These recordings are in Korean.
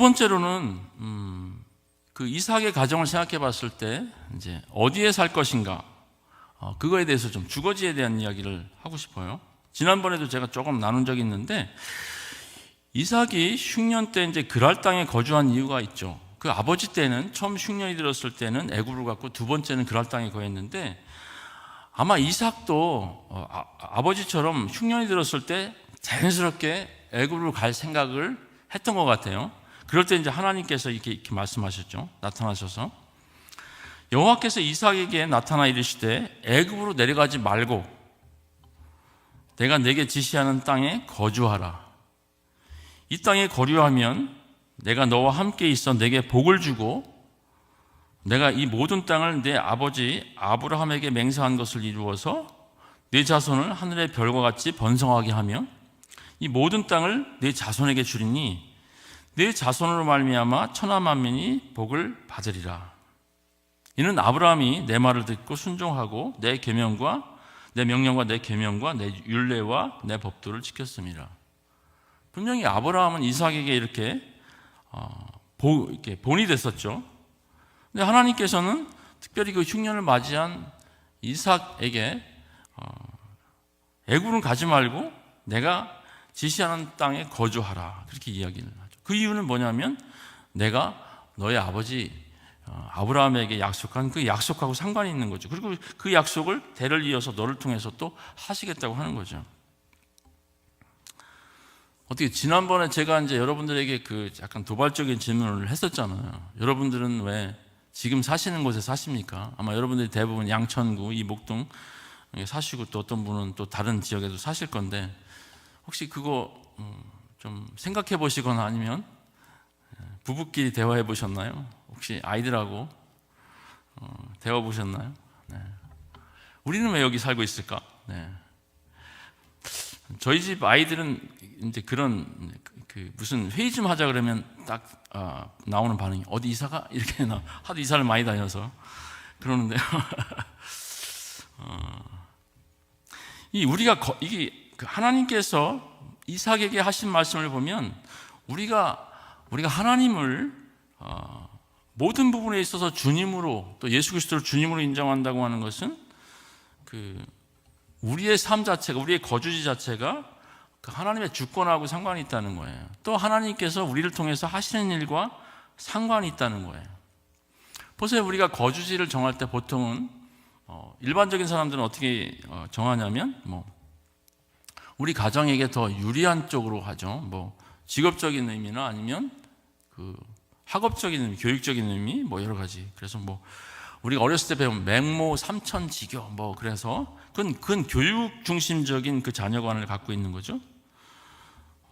번째로는 음, 그 이삭의 가정을 생각해 봤을 때 이제 어디에 살 것인가 어, 그거에 대해서 좀 주거지에 대한 이야기를 하고 싶어요. 지난번에도 제가 조금 나눈 적이 있는데 이삭이 흉년 때 이제 그랄 땅에 거주한 이유가 있죠. 그 아버지 때는 처음 흉년이 들었을 때는 애굽을 갖고 두 번째는 그랄 땅에 거했는데 아마 이삭도 어, 아, 버지처럼 흉년이 들었을 때 자연스럽게 애굽으로 갈 생각을 했던 것 같아요. 그럴 때 이제 하나님께서 이렇게, 이렇게 말씀하셨죠. 나타나셔서 여호와께서 이삭에게 나타나 이르시되 애굽으로 내려가지 말고 내가 내게 지시하는 땅에 거주하라. 이 땅에 거류하면 내가 너와 함께 있어 내게 복을 주고 내가 이 모든 땅을 내 아버지 아브라함에게 맹세한 것을 이루어서 내 자손을 하늘의 별과 같이 번성하게 하며 이 모든 땅을 내 자손에게 주리니 내 자손으로 말미암아 천하 만민이 복을 받으리라. 이는 아브라함이 내 말을 듣고 순종하고 내 계명과 내 명령과 내 계명과 내 율례와 내 법도를 지켰습니다. 분명히 아브라함은 이삭에게 이렇게 어, 보, 이렇게 본이 됐었죠. 근데 하나님께서는 특별히 그 흉년을 맞이한 이삭에게 어, 애굽은 가지 말고 내가 지시하는 땅에 거주하라 그렇게 이야기를 하죠. 그 이유는 뭐냐면 내가 너의 아버지 어, 아브라함에게 약속한 그 약속하고 상관이 있는 거죠. 그리고 그 약속을 대를 이어서 너를 통해서 또 하시겠다고 하는 거죠. 어떻게 지난번에 제가 이제 여러분들에게 그 약간 도발적인 질문을 했었잖아요. 여러분들은 왜 지금 사시는 곳에 사십니까? 아마 여러분들이 대부분 양천구, 이 목동 사시고 또 어떤 분은 또 다른 지역에도 사실 건데 혹시 그거 음, 좀 생각해 보시거나 아니면 예, 부부끼리 대화해 보셨나요? 혹시 아이들하고 어, 대화 보셨나요? 네. 우리는 왜 여기 살고 있을까? 네. 저희 집 아이들은 이제 그런 그 무슨 회의 좀 하자 그러면 딱 아, 나오는 반응이 어디 이사가 이렇게 나 하도 이사를 많이 다녀서 그러는데요. 어, 이 우리가 거, 이게 그 하나님께서 이삭에게 하신 말씀을 보면 우리가 우리가 하나님을 어, 모든 부분에 있어서 주님으로 또 예수 그리스도를 주님으로 인정한다고 하는 것은 그 우리의 삶 자체가 우리의 거주지 자체가 그 하나님의 주권하고 상관이 있다는 거예요. 또 하나님께서 우리를 통해서 하시는 일과 상관이 있다는 거예요. 보세요, 우리가 거주지를 정할 때 보통은 어, 일반적인 사람들은 어떻게 어, 정하냐면 뭐 우리 가정에게 더 유리한 쪽으로 하죠. 뭐 직업적인 의미나 아니면 그 학업적인 의미, 교육적인 의미 뭐 여러 가지. 그래서 뭐 우리가 어렸을 때 배운 맹모 삼천지교 뭐 그래서 그건, 그건 교육 중심적인 그 자녀관을 갖고 있는 거죠.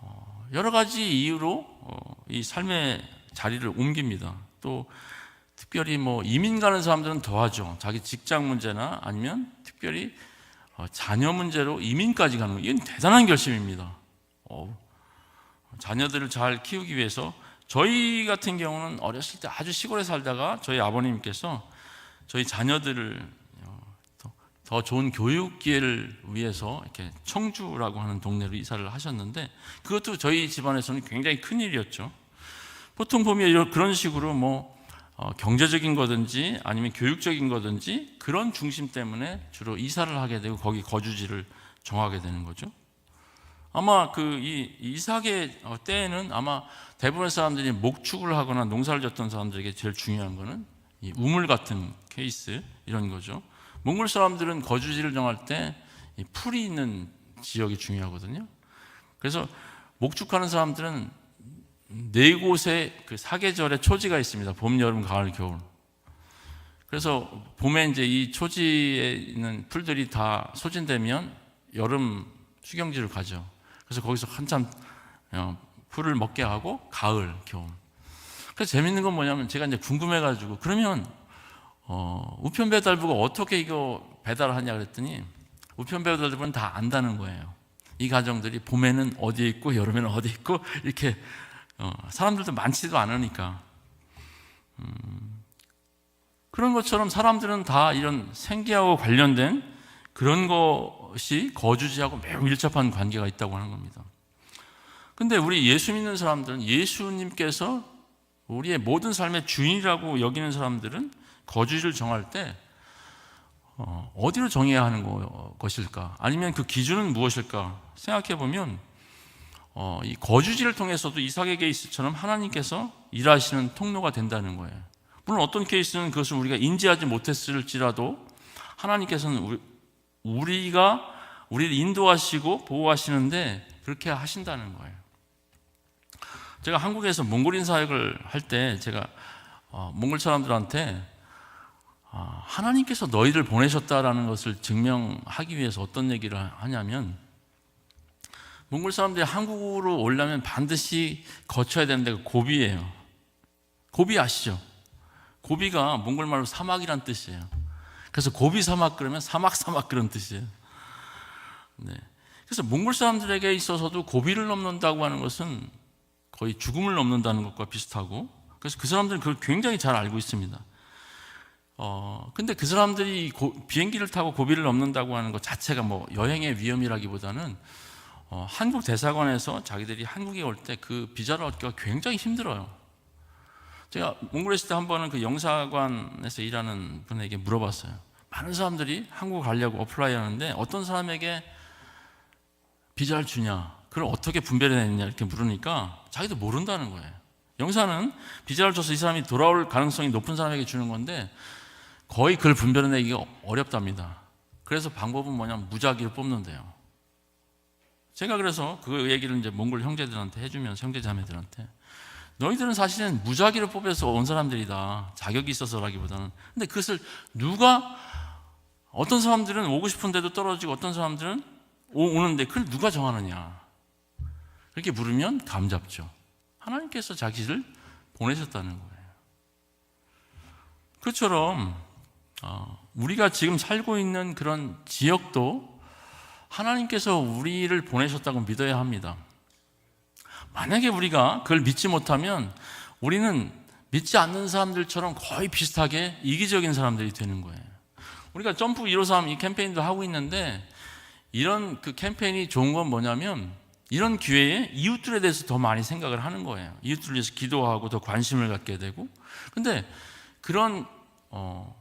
어, 여러 가지 이유로 어, 이 삶의 자리를 옮깁니다. 또 특별히 뭐 이민 가는 사람들은 더하죠. 자기 직장 문제나 아니면 특별히 어, 자녀 문제로 이민까지 가는 거 이건 대단한 결심입니다. 어, 자녀들을 잘 키우기 위해서 저희 같은 경우는 어렸을 때 아주 시골에 살다가 저희 아버님께서 저희 자녀들을 어, 더, 더 좋은 교육 기회를 위해서 이렇게 청주라고 하는 동네로 이사를 하셨는데 그것도 저희 집안에서는 굉장히 큰 일이었죠. 보통 보면 그런 식으로 뭐 어, 경제적인 거든지 아니면 교육적인 거든지 그런 중심 때문에 주로 이사를 하게 되고 거기 거주지를 정하게 되는 거죠. 아마 그 이 이삭의 어, 때에는 아마 대부분의 사람들이 목축을 하거나 농사를 졌던 사람들에게 제일 중요한 거는 이 우물 같은 케이스 이런 거죠. 몽골 사람들은 거주지를 정할 때이 풀이 있는 지역이 중요하거든요. 그래서 목축하는 사람들은 네 곳에 그 사계절의 초지가 있습니다. 봄, 여름, 가을, 겨울. 그래서 봄에 이제 이 초지에 있는 풀들이 다 소진되면 여름 수경지를 가죠. 그래서 거기서 한참 어, 풀을 먹게 하고 가을, 겨울. 그래서 재밌는 건 뭐냐면 제가 이제 궁금해가지고 그러면 어, 우편 배달부가 어떻게 이거 배달하냐 그랬더니 우편 배달부는 다 안다는 거예요. 이 가정들이 봄에는 어디에 있고 여름에는 어디 있고 이렇게 어, 사람들도 많지도 않으니까 음, 그런 것처럼 사람들은 다 이런 생계하고 관련된 그런 것이 거주지하고 매우 밀접한 관계가 있다고 하는 겁니다. 근데 우리 예수 믿는 사람들은 예수님께서 우리의 모든 삶의 주인이라고 여기는 사람들은 거주지를 정할 때 어, 어디로 정해야 하는 거- 것일까? 아니면 그 기준은 무엇일까? 생각해 보면 어, 이 거주지를 통해서도 이삭의 케이스처럼 하나님께서 일하시는 통로가 된다는 거예요. 물론 어떤 케이스는 그것을 우리가 인지하지 못했을지라도 하나님께서는 우리, 우리가 우리를 인도하시고 보호하시는데 그렇게 하신다는 거예요. 제가 한국에서 몽골인 사역을 할 때 제가 어, 몽골 사람들한테 아, 하나님께서 너희를 보내셨다라는 것을 증명하기 위해서 어떤 얘기를 하냐면 몽골 사람들이 한국으로 오려면 반드시 거쳐야 되는 데가 고비예요. 고비 아시죠? 고비가 몽골 말로 사막이란 뜻이에요. 그래서 고비 사막 그러면 사막 사막 그런 뜻이에요. 네. 그래서 몽골 사람들에게 있어서도 고비를 넘는다고 하는 것은 거의 죽음을 넘는다는 것과 비슷하고 그래서 그 사람들은 그걸 굉장히 잘 알고 있습니다. 어, 근데 그 사람들이 고- 비행기를 타고 고비를 넘는다고 하는 것 자체가 뭐 여행의 위험이라기보다는 어, 한국 대사관에서 자기들이 한국에 올 때 그 비자를 얻기가 굉장히 힘들어요. 제가 몽골에 있을 때 한 번은 그 영사관에서 일하는 분에게 물어봤어요. 많은 사람들이 한국 가려고 어플라이 하는데 어떤 사람에게 비자를 주냐, 그걸 어떻게 분별해냈냐 이렇게 물으니까 자기도 모른다는 거예요. 영사는 비자를 줘서 이 사람이 돌아올 가능성이 높은 사람에게 주는 건데 거의 그걸 분별해내기가 어렵답니다. 그래서 방법은 뭐냐면 무작위를 뽑는데요. 제가 그래서 그 얘기를 이제 몽골 형제들한테 해주면서 형제 자매들한테 너희들은 사실은 무작위를 뽑아서 온 사람들이다. 자격이 있어서라기보다는. 근데 그것을 누가 어떤 사람들은 오고 싶은데도 떨어지고 어떤 사람들은 오- 오는데 그걸 누가 정하느냐. 그렇게 물으면 감 잡죠. 하나님께서 자기를 보내셨다는 거예요. 그처럼 어, 우리가 지금 살고 있는 그런 지역도 하나님께서 우리를 보내셨다고 믿어야 합니다. 만약에 우리가 그걸 믿지 못하면 우리는 믿지 않는 사람들처럼 거의 비슷하게 이기적인 사람들이 되는 거예요. 우리가 점프 153 이 캠페인도 하고 있는데 이런 그 캠페인이 좋은 건 뭐냐면 이런 기회에 이웃들에 대해서 더 많이 생각을 하는 거예요. 이웃들을 위해서 기도하고 더 관심을 갖게 되고. 근데 그런 어,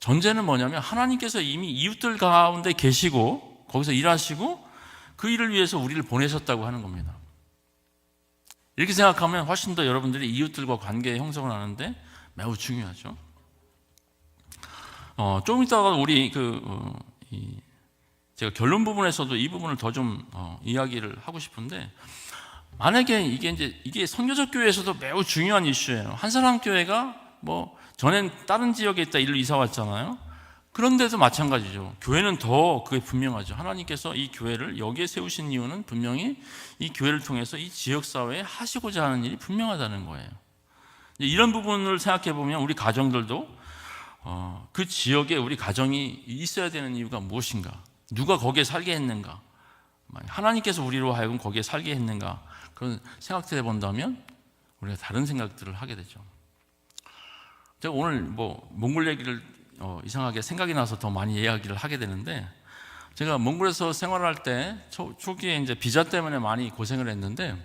전제는 뭐냐면 하나님께서 이미 이웃들 가운데 계시고 거기서 일하시고 그 일을 위해서 우리를 보내셨다고 하는 겁니다. 이렇게 생각하면 훨씬 더 여러분들이 이웃들과 관계 형성을 하는데 매우 중요하죠. 어, 조금 있다가 우리 그 어, 이, 제가 결론 부분에서도 이 부분을 더좀 어, 이야기를 하고 싶은데 만약에 이게 이제 이게 선교적 교회에서도 매우 중요한 이슈예요. 한 사람 교회가 뭐 전엔 다른 지역에 있다 일로 이사 왔잖아요. 그런데도 마찬가지죠. 교회는 더 그게 분명하죠. 하나님께서 이 교회를 여기에 세우신 이유는 분명히 이 교회를 통해서 이 지역 사회에 하시고자 하는 일이 분명하다는 거예요. 이런 부분을 생각해 보면 우리 가정들도 어, 그 지역에 우리 가정이 있어야 되는 이유가 무엇인가? 누가 거기에 살게 했는가? 하나님께서 우리로 하여금 거기에 살게 했는가? 그런 생각해 본다면 우리가 다른 생각들을 하게 되죠. 제가 오늘 뭐 몽골 얘기를 어, 이상하게 생각이 나서 더 많이 이야기를 하게 되는데 제가 몽골에서 생활할 때 초, 초기에 이제 비자 때문에 많이 고생을 했는데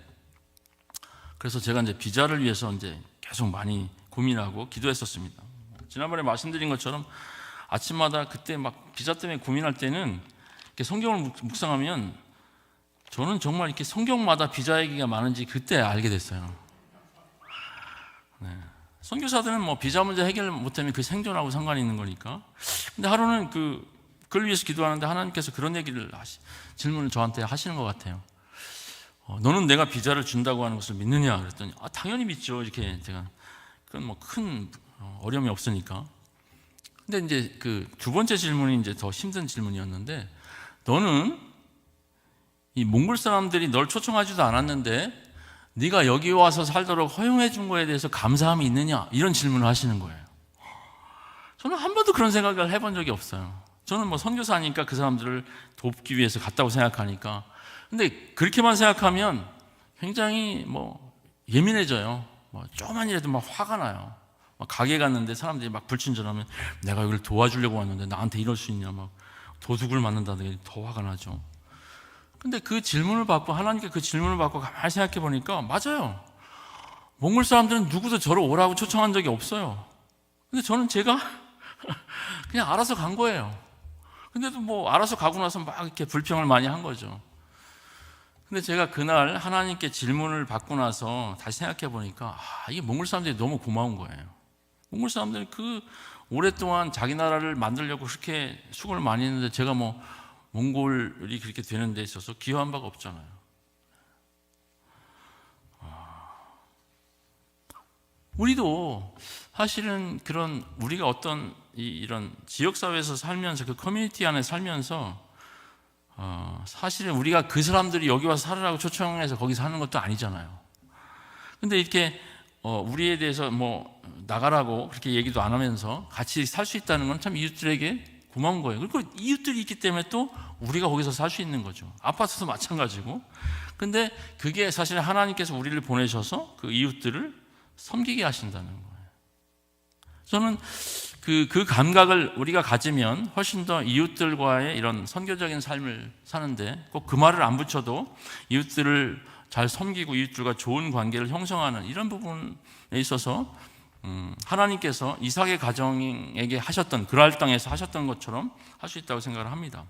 그래서 제가 이제 비자를 위해서 이제 계속 많이 고민하고 기도했었습니다. 지난번에 말씀드린 것처럼 아침마다 그때 막 비자 때문에 고민할 때는 이렇게 성경을 묵- 묵상하면 저는 정말 이렇게 성경마다 비자 얘기가 많은지 그때 알게 됐어요. 네. 선교사들은 뭐 비자 문제 해결 못하면 그 생존하고 상관이 있는 거니까. 근데 하루는 그 그걸 위해서 기도하는데 하나님께서 그런 얘기를 하시, 질문을 저한테 하시는 것 같아요. 어, 너는 내가 비자를 준다고 하는 것을 믿느냐? 그랬더니 아, 당연히 믿죠. 이렇게 제가 그건 뭐 큰 어려움이 없으니까. 근데 이제 그 두 번째 질문이 이제 더 힘든 질문이었는데 너는 이 몽골 사람들이 널 초청하지도 않았는데 네가 여기 와서 살도록 허용해 준 거에 대해서 감사함이 있느냐 이런 질문을 하시는 거예요. 저는 한 번도 그런 생각을 해본 적이 없어요. 저는 뭐 선교사니까 그 사람들을 돕기 위해서 갔다고 생각하니까. 근데 그렇게만 생각하면 굉장히 뭐 예민해져요. 뭐 조금만 이라도 막 화가 나요. 막 가게 갔는데 사람들이 막 불친절하면 내가 여기를 도와주려고 왔는데 나한테 이럴 수 있냐 막 도둑을 맞는다든지 더 화가 나죠. 근데 그 질문을 받고 하나님께 그 질문을 받고 가만히 생각해 보니까 맞아요. 몽골 사람들은 누구도 저를 오라고 초청한 적이 없어요. 근데 저는 제가 그냥 알아서 간 거예요. 근데도 뭐 알아서 가고 나서 막 이렇게 불평을 많이 한 거죠. 근데 제가 그날 하나님께 질문을 받고 나서 다시 생각해 보니까 아, 이게 몽골 사람들이 너무 고마운 거예요. 몽골 사람들은 그 오랫동안 자기 나라를 만들려고 그렇게 수고를 많이 했는데 제가 뭐 몽골이 그렇게 되는 데 있어서 기여한 바가 없잖아요. 우리도 사실은 그런 우리가 어떤 이, 이런 지역 사회에서 살면서 그 커뮤니티 안에 살면서 어, 사실은 우리가 그 사람들이 여기 와서 살으라고 초청해서 거기 사는 것도 아니잖아요. 근데 이렇게 어, 우리에 대해서 뭐 나가라고 그렇게 얘기도 안 하면서 같이 살 수 있다는 건 참 이웃들에게 고마운 거예요. 그리고 이웃들이 있기 때문에 또 우리가 거기서 살 수 있는 거죠. 아파트도 마찬가지고. 근데 그게 사실 하나님께서 우리를 보내셔서 그 이웃들을 섬기게 하신다는 거예요. 저는 그, 그 감각을 우리가 가지면 훨씬 더 이웃들과의 이런 선교적인 삶을 사는데 꼭 그 말을 안 붙여도 이웃들을 잘 섬기고 이웃들과 좋은 관계를 형성하는 이런 부분에 있어서 음, 하나님께서 이삭의 가정에게 하셨던 그랄 땅에서 하셨던 것처럼 할 수 있다고 생각을 합니다.